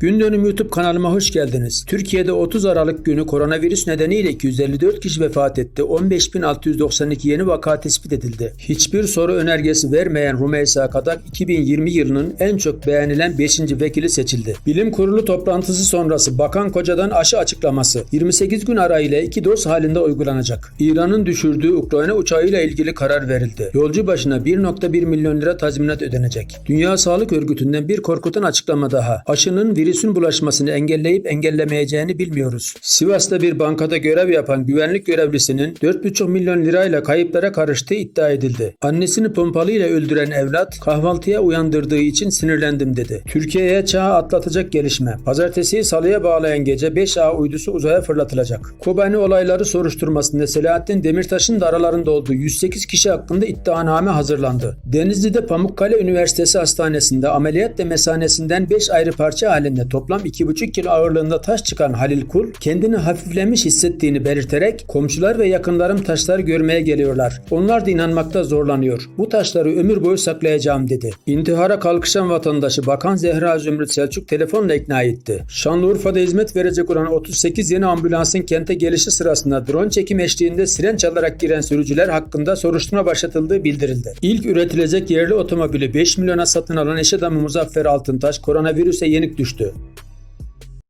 Gün YouTube kanalıma hoş geldiniz. Türkiye'de 30 Aralık günü koronavirüs nedeniyle 254 kişi vefat etti. 15.692 yeni vaka tespit edildi. Hiçbir soru önergesi vermeyen Rumeysa Kadak 2020 yılının en çok beğenilen 5. vekili seçildi. Bilim Kurulu toplantısı sonrası Bakan Koca'dan aşı açıklaması 28 gün arayla iki doz halinde uygulanacak. İran'ın düşürdüğü Ukrayna uçağıyla ilgili karar verildi. Yolcu başına 1.1 milyon lira tazminat ödenecek. Dünya Sağlık Örgütü'nden bir korkutan açıklama daha. Aşının virüsün bulaşmasını engelleyip engellemeyeceğini bilmiyoruz. Sivas'ta bir bankada görev yapan güvenlik görevlisinin 4,5 milyon lirayla kayıplara karıştığı iddia edildi. Annesini pompalıyla öldüren evlat kahvaltıya uyandırdığı için sinirlendim dedi. Türkiye'ye çağı atlatacak gelişme. Pazartesiyi salıya bağlayan gece 5A uydusu uzaya fırlatılacak. Kobani olayları soruşturmasında Selahattin Demirtaş'ın da aralarında olduğu 108 kişi hakkında iddianame hazırlandı. Denizli'de Pamukkale Üniversitesi Hastanesi'nde ameliyat ve mesanesinden 5 ayrı parça halinde toplam 2,5 kilo ağırlığında taş çıkan Halil Kul kendini hafiflemiş hissettiğini belirterek komşular ve yakınlarım taşları görmeye geliyorlar. Onlar da inanmakta zorlanıyor. Bu taşları ömür boyu saklayacağım dedi. İntihara kalkışan vatandaşı Bakan Zehra Zümrüt Selçuk telefonla ikna etti. Şanlıurfa'da hizmet verecek olan 38 yeni ambulansın kente gelişi sırasında drone çekim eşliğinde siren çalarak giren sürücüler hakkında soruşturma başlatıldığı bildirildi. İlk üretilecek yerli otomobili 5 milyona satın alan eş adamı Muzaffer Altıntaş koronavirüse yenik düştü.